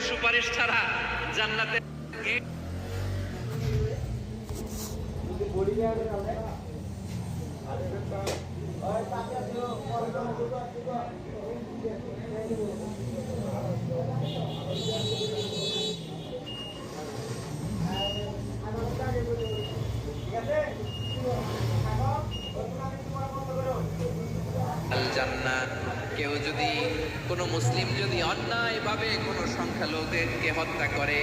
যে সুপারিশ ছাড়া জান্নাতে কে- আল জান্নাহ কেউ যদি কোনো মুসলিম যদি অন্যায়ভাবে কোনো সংখ্যালঘুদেরকে হত্যা করে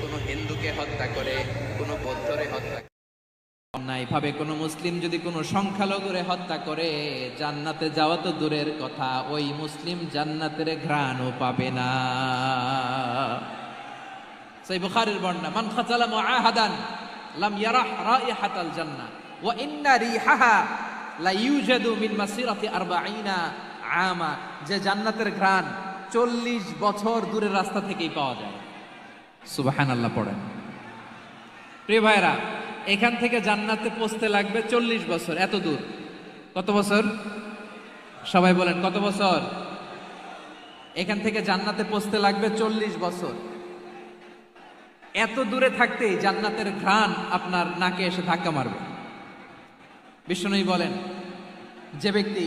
কোনো হিন্দুকে হত্যা করে কোনো বৌদ্ধরে হত্যা করে, অন্যায়ভাবে কোনো মুসলিম যদি কোনো সংখ্যালঘুরে হত্যা করে জান্নাতে যাওয়া তো দূরের কথা ওই মুসলিম জান্নাতের ঘ্রাণও পাবে না। সেই বুখারীর বর্ণনা মান খাতালা মুআহাদান লাম ইয়ারাহ রাইহাতাল জান্নাহ ওয়া ইন্না রিহাহা লা ইউজাদু মিন মাসিরাতি 40 আমা, যে জান্নাতের ঘ্রাণ 40 বছর দূরের রাস্তা থেকেই পাওয়া যায়। সুবহানাল্লাহ পড়েন। প্রিয় ভাইরা এখান থেকে জান্নাতে পৌঁছতে লাগবে চল্লিশ বছর, এত দূর। কত বছর? সবাই বলেন, কত বছর? এখান থেকে জান্নাতে পৌঁছতে লাগবে চল্লিশ বছর। এত দূরে থাকতেই জান্নাতের ঘ্রাণ আপনার নাকে এসে ধাক্কা মারবে। বিষ্ণুই বলেন, যে ব্যক্তি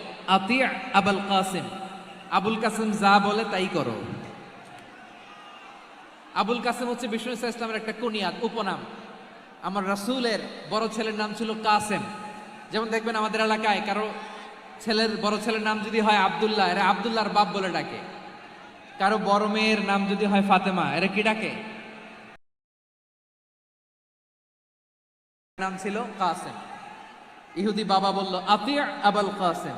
আতি আবুল কাসিম। আবুল কাসিম যা বলে তাই করো। আবুল কাসিম হচ্ছে বিষ্ণু ইসা ইসলামের একটা কুনিয়াত, উপনাম। আমার রাসূলের বড় ছেলের নাম ছিল কাসেম। যেমন দেখবেন আমাদের এলাকায় কারও ছেলের বড় ছেলের নাম যদি হয় আব্দুল্লাহ, এরা আবদুল্লাহর বাপ বলে ডাকে। কারও বড় মেয়ের নাম যদি হয় ফাতেমা, এরা কি ডাকে? নাম ছিল কাসেম। ইহুদি বাবা বলল আতিয়া আবুল কাসেম।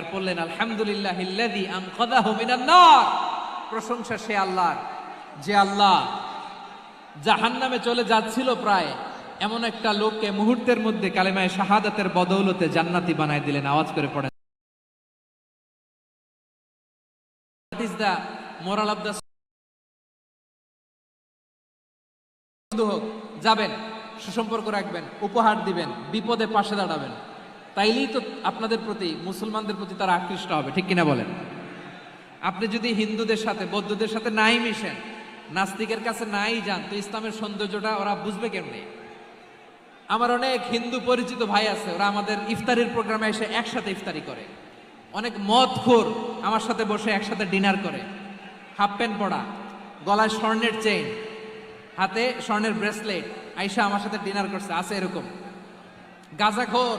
আর পড়লেন, আলহামদুলিল্লাহ প্রশংসা সে আল্লাহর, যে আল্লাহ চলে যাচ্ছিল প্রায় এমন একটা লোককে মুহূর্তের মধ্যে কালেমায় শাহাদাতের বদৌলতে জান্নাতি দিলেন। আওয়াজ করে পড়েন। যাবেন, সুসম্পর্ক রাখবেন, উপহার দিবেন, বিপদে পাশে দাঁড়াবেন। তাইলেই তো আপনাদের প্রতি, মুসলমানদের প্রতি তারা আকৃষ্ট হবে, ঠিক কিনা বলেন? আপনি যদি হিন্দুদের সাথে, বৌদ্ধদের সাথে নাই মিশেন, নাস্তিকের কাছে নাই যান, তো ইসলামের সৌন্দর্যটা ওরা বুঝবে কেমনে? আমার অনেক হিন্দু পরিচিত ভাই আছে, ওরা আমাদের ইফতারির প্রোগ্রামে এসে একসাথে ইফতারি করে। অনেক মদ খোর আমার সাথে বসে একসাথে ডিনার করে। হাফ প্যান্ট পরা গলায় স্বর্ণের চেইন, হাতে স্বর্ণের ব্রেসলেট, আইসা আমার সাথে ডিনার করছে, আছে এরকম। গাজাখোর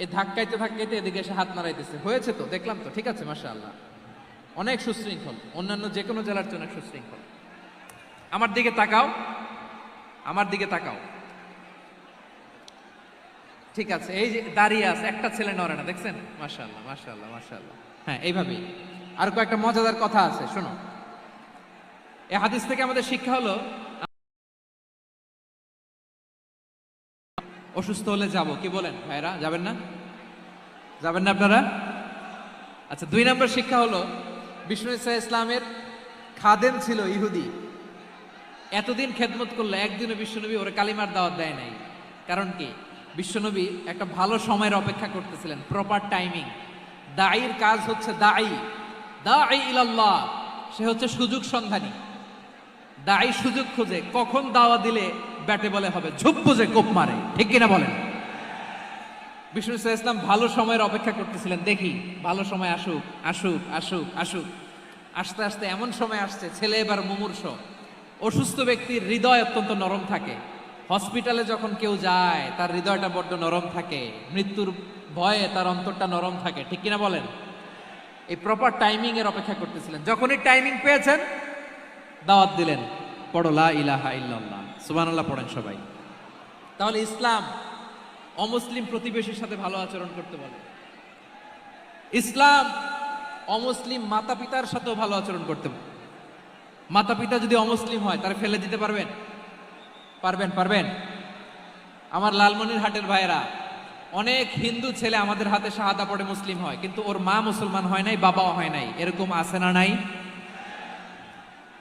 এই ধাক্কাইতে ধাক্কাইতে এদিকে এসে হাত মারাইতেছে হয়েছে তো, দেখলাম তো, ঠিক আছে মাসা আল্লাহ অনেক সুশৃঙ্খল, অন্যান্য যে কোনো জেলার অনেক সুশৃঙ্খল। আমার দিকে তাকাও, আমার দিকে তাকাও। ঠিক আছে, এই যে দাঁড়িয়ে আছে, একটা ছেলে নড়ে না, দেখছেন? মাশাআল্লাহ মাশাআল্লাহ মাশাআল্লাহ। হ্যাঁ এইভাবেই। আর কয়েকটা মজাদার কথা আছে, শোনো। এ হাদিস থেকে আমাদের শিক্ষা হলো অসুস্থ হলে যাব। কি বলেন? ভাইরা, যাবেন না? যাবেন না আপনারা? আচ্ছা দুই নম্বর শিক্ষা হলো, বিষ্ণু ইসা ইসলামের খাদেম ছিল ইহুদি। এতদিন খেদমত করল একদিনও বিশ্বনবী ওরা কালিমার দাওয়াত দেয় নাই। কারণ কি? বিশ্বনবী একটা ভালো সময়ের অপেক্ষা করতেছিলেন প্রপার টাইমিং দায়ীর কাজ হচ্ছে দায়ী দায়ী ইলাল্লাহ, সে হচ্ছে সুযোগ সন্ধানী। দায়ী সুযোগ খোঁজে, কখন দাওয়া দিলে ব্যাটে বলে হবে, ঝুপ বুঝে কোপ মারে, ঠিক কিনা বলেন? বিষ্ণু ইসা ইসলাম ভালো সময়ের অপেক্ষা করতেছিলেন, দেখি, ভালো সময় আসুক আসুক আসুক আসুক। আস্তে আস্তে এমন সময় আসছে, ছেলে এবার মুমূর্ষ। অসুস্থ ব্যক্তির হৃদয় অত্যন্ত নরম থাকে। হসপিটালে যখন কেউ যায়, তার হৃদয়টা বড্ড নরম থাকে। মৃত্যুর ভয়ে তার অন্তরটা নরম থাকে, ঠিক কিনা বলেন? এই প্রপার টাইমিং এর অপেক্ষা করতেছিলেন। যখনই টাইমিং পেয়েছেন, দাওয়াত দিলেন, পড়ো লা ইলাহা ইল্লাল্লাহ। সুবহানাল্লাহ পড়েন সবাই। তাহলে ইসলাম অমুসলিম প্রতিবেশীর সাথে ভালো আচরণ করতে বলে। ইসলাম অমুসলিম মাতা পিতার সাথেও ভালো আচরণ করতে মাতা পিতা যদি অমুসলিম হয়, তারা ফেলে দিতে পারবেন? পারবেন পারবেন। আমার লালমনির হাটের ভাইয়েরা, অনেক হিন্দু ছেলে আমাদের হাতে শাহাদা পড়ে মুসলিম হয়, কিন্তু ওর মা মুসলমান হয় নাই, বাবাও হয় নাই। এরকম আছে না নাই?